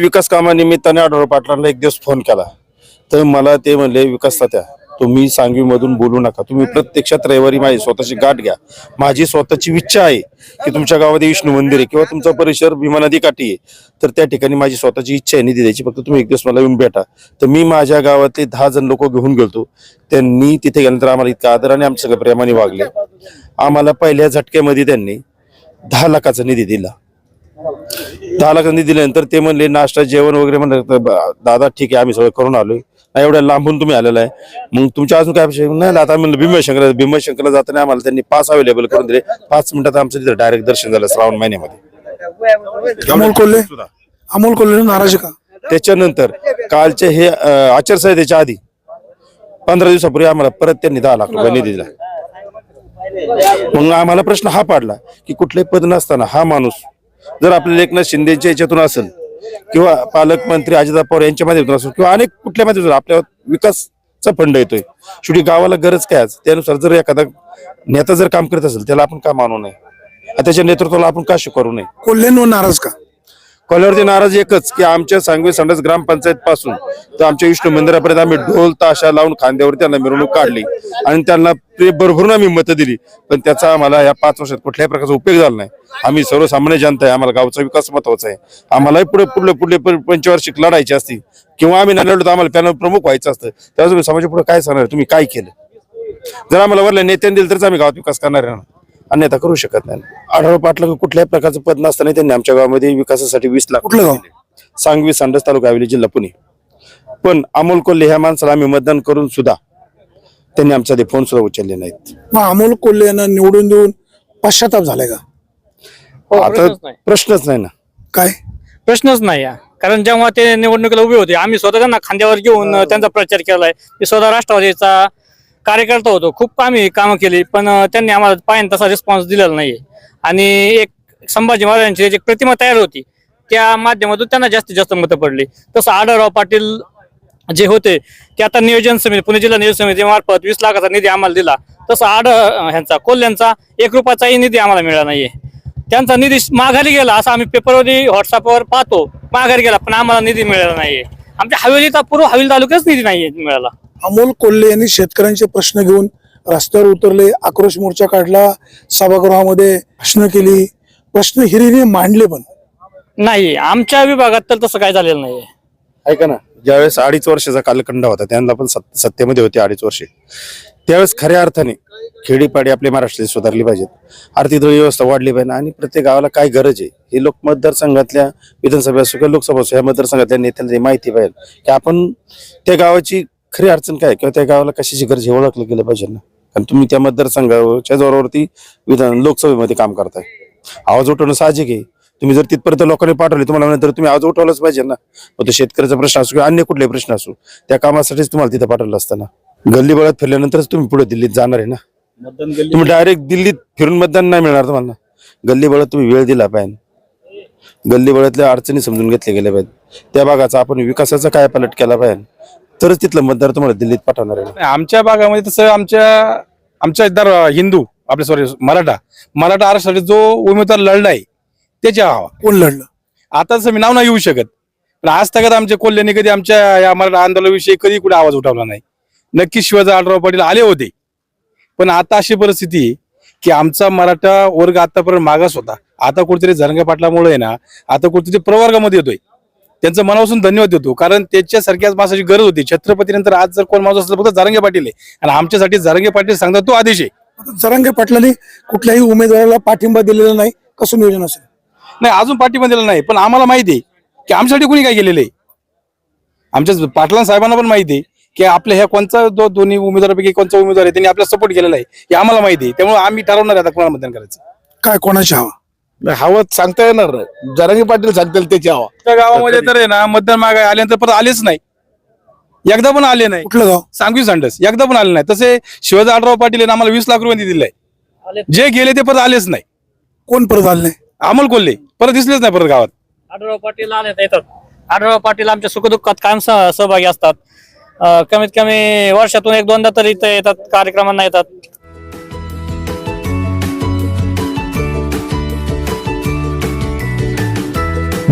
विकास कामानिमित्ताने आढळराव पाटलांना एक दिवस फोन केला. तर मला ते म्हणले विकास तात्या तुम्ही सांगवीमधून बोलू नका. तुम्ही प्रत्यक्षात रविवारी माझी स्वतःची गाठ घ्या. माझी स्वतःची इच्छा आहे की तुमच्या गावामध्ये विष्णू मंदिर आहे किंवा तुमचा परिसर भीमा नदी काठी आहे. तर त्या ठिकाणी माझी स्वतःची इच्छा आहे निधी द्यायची. फक्त तुम्ही एक दिवस मला येऊन भेटा. तर मी माझ्या गावातले दहा जण लोक घेऊन गेलतो. त्यांनी तिथे गेल्यानंतर आम्हाला इतका आदराने आमच्या प्रेमाने वागले. आम्हाला पहिल्या झटक्यामध्ये त्यांनी दहा लाखाचा निधी दिला. दहा लाख निधी दिल्यानंतर ते म्हणले नाश्ता जेवण वगैरे म्हणलं दादा ठीक आहे आम्ही सगळं करून आलोय. एवढ्या लांबून तुम्ही आलेला आहे. मग तुमच्या अजून काय अपेक्षा? नाही आता म्हणलं भीमशंकर भीमशंकरला जाताना आम्हाला त्यांनी पास अवेलेबल करून दिले. पाच मिनिटात आमचं तिथे डायरेक्ट दर्शन झालं श्रावण महिन्यामध्ये. अमोल कोल्हे. अमोल कोल्हे नाराज का? त्याच्यानंतर कालचे हे आचारसंहितेच्या आधी पंधरा दिवसापूर्वी आम्हाला परत त्यांनी दहा लाख रुपये निधी दिला. मग आम्हाला प्रश्न हा पाडला की कुठलेही पद नसताना हा माणूस जर आपल्याला एकनाथ शिंदेच्या याच्यातून असेल किंवा पालकमंत्री अजित पवार यांच्या माध्यमातून असेल किंवा अनेक कुठल्या माध्यमातून आपल्या विकासचा फंड येतोय. शेवटी गावाला गरज काय त्यानुसार जर एखादा नेता जर काम करत असेल त्याला आपण का मानू नये? त्याच्या नेतृत्वाला आपण का स्वीकारू नये? कोल्हेंवर नाराज का? कॉलवरती नाराज एकच की आमच्या सांगवी संडास ग्रामपंचायत पासून तर आमच्या विष्णू मंदिरापर्यंत आम्ही ढोल ताशा लावून खांद्यावर त्यांना मिरवणूक काढली. आणि त्यांना ते भरभरून आम्ही मतं दिली. पण त्याचा आम्हाला या पाच वर्षात कुठल्याही प्रकारचा उपयोग झाला नाही. आम्ही सर्वसामान्य जनता आहे. आम्हाला गावचा विकास महत्त्वाचा आहे. आम्हालाही पुढे पुढले पुढले पंचवार्षिक लढायची असती. किंवा आम्ही नाही लढलो तर आम्हाला पॅनल प्रमुख व्हायचं असतं. त्यावेळेस तुम्ही समाजा पुढे काय सांगणार? तुम्ही काय केलं? जर आम्हाला वरल्या नेत्यांनी दिलं तरच आम्ही गावात विकास करणार आहे ना? अन्यथा करू शकत नाही. आढावा पाटला कुठल्याही प्रकारचं पद नसताना त्यांनी आमच्या गावामध्ये विकासासाठी वीस लाख कुठलं गाव? सांगवी सांडस तालुका हवेली जिल्हा पुणे. पण अमोल कोल्हे ह्या माणसाला आम्ही मतदान करून सुद्धा त्यांनी आमचा ते फोन सुद्धा उचलले नाहीत. मग अमोल कोल्हे यांना निवडून देऊन पश्चाताप झालाय का? हो, आता प्रश्नच नाही. प्रश्नच नाही ना. काय? प्रश्नच नाही हा. कारण जेव्हा ते निवडणुकीला उभे होते आम्ही स्वतः त्यांना खांद्यावर घेऊन अं, त्यांचा प्रचार केलाय. मी स्वतः राष्ट्रवादीचा कार्यकर्ता होतो खूप कामी कामं केली पण त्यांनी आम्हाला पाहिजे तसा रिस्पॉन्स दिलेला नाही आणि एक संभाजी महाराजांची जी प्रतिमा तयार होती त्या माध्यमातून त्यांना जास्तीत जास्त मतं पडली. तसं आढळराव पाटील जे होते ते आता नियोजन समिती पुणे जिल्हा नियोजन समिती मार्फत वीस लाखाचा निधी आम्हाला दिला. तसं आढळ ह्यांचा कोल्ह्यांचा एक रुपयाचाही निधी आम्हाला मिळाला नाहीये. त्यांचा निधी माघारी गेला असं आम्ही पेपरवरती व्हॉट्सअपवर पाहतो. माघारी गेला पण आम्हाला निधी मिळाला नाहीये. आमच्या हवेलीचा पूर्व हवेली तालुक्याच निधी नाही मिळाला. अमोल कोल्हे यांनी शेतकऱ्यांचे प्रश्न घेऊन रस्त्यावर उतरले आक्रोश मोर्चा काढला सभागृहामध्ये भाषणं केली. प्रश्न हिरिरीने मांडले पण. नाही आमच्या विभागात तर तसं काय झालेलं नाहीये. ऐका ना ज्यावेळेस अडीच वर्षाचा कालखंड होता त्यांना पण सत- सत्तेमध्ये होते अडीच वर्षे. त्यावेळेस खऱ्या अर्थाने खेडीपाडी आपल्या महाराष्ट्रात सुधारली पाहिजेत. आर्थिक व्यवस्था वाढली पाहिजे आणि प्रत्येक गावाला काय गरज आहे हे लोक मतदारसंघातल्या विधानसभा असो किंवा लोकसभा असो या मतदारसंघातल्या नेत्यांना ही माहिती पाहिजे. की आपण त्या गावाची खरी अडचण काय? किंवा त्या गावाला कशाची गरज हे ओळखलं गेलं पाहिजे ना. कारण तुम्ही त्या मतदारसंघाच्या जोरावरती विधान लोकसभेमध्ये काम करताय. आवाज उठवणं साहजिक आहे. तुम्ही जर तिथपर्यंत लोकांनी पाठवले तुम्हाला नंतर तुम्ही आवाज उठवलाच पाहिजे ना. मग तो शेतकऱ्याचा प्रश्न असो किंवा अन्य कुठले प्रश्न असो त्या कामासाठीच तुम्हाला तिथे पाठवलं असतं ना. गल्ली बळात फिरल्यानंतरच तुम्ही पुढे दिल्लीत जाणार आहे ना. तुम्ही डायरेक्ट दिल्लीत फिरून मतदान नाही मिळणार तुम्हाला गल्ली बळात तुम्ही वेळ दिला पाहिजे. गल्ली बळातल्या अडचणी समजून घेतल्या गेल्या पाहिजे त्या भागाचा आपण विकासाचा काय पलट केला पाहिजे? तरच तिथलं मतदार तुम्हाला दिल्लीत पाठवणार आहे. आमच्या भागामध्ये तसं आमच्या आमच्या दर हिंदू आपले सॉरी मराठा. मराठा आरक्षणासाठी जो उमेदवार लढला आहे त्याची हवा. कोण लढलं? आता तसं मी नाव नाही येऊ शकत. पण आज तगत आमच्या कोल्ह्याने कधी आमच्या या मराठा आंदोलनाविषयी कधी कुठे आवाज उठवला नाही. नक्की शिवाजी आढराव पाटील आले होते. पण आता अशी परिस्थिती आहे की आमचा मराठा वर्ग आतापर्यंत मागास होता. आता कुठेतरी झरंगे पाटलामुळे आहे ना आता कुठेतरी प्रवर्गामध्ये येतोय. त्यांचं मनापासून धन्यवाद देतो. कारण त्याच्यासारख्याच माणसाची गरज होती. छत्रपतीनंतर आज जर कोण माणूस असलं फक्त झरंगे पाटील आहे. आणि आमच्यासाठी झरंगे पाटील सांगतात तो आदेश आहे. जरांगे पाटलांनी कुठल्याही उमेदवाराला पाठिंबा दिलेला नाही. कसं नियोजन असेल? नाही अजून पाठिंबा दिला नाही. पण आम्हाला माहिती आहे की आमच्यासाठी कोणी काय केलेलं आहे? आमच्या पाटलां साहेबांना पण माहिती आहे की आपल्या ह्या कोणचा जो दोन्ही उमेदवारापैकी कोणचा उमेदवार आहे? त्यांनी आपल्याला सपोर्ट केलेला आहे. हे आम्हाला माहिती आहे. त्यामुळे आम्ही ठरवणार आहे आता कोणाला मतदान करायचं. काय कोणाची हवा? नाही, हवं सांगता येणार नाही. जरांगी पाटील सांगतील त्याची हवा. त्या गावामध्ये तर आहे ना मतदान मागाय आल्यानंतर परत आलेच नाही. एकदा पण आले नाही. कुठलं गाव? सांगवी सांडस. एकदा पण आले नाही. तसे शिवाजी आढराव पाटील यांनी आम्हाला वीस लाख रुपये दिले जे गेले ते परत आलेच नाही. कोण परत आलं नाही? अमोल कोल्हे. परत दिसलेच नाही परत गावात. आढळराव पाटील आले येतात आढळराव पाटील आमच्या सुखदुःखात कायम सह- सहभागी असतात. अं, कमीत कमी वर्षातून एक दोनदा तरी इथे येतात कार्यक्रमांना येतात.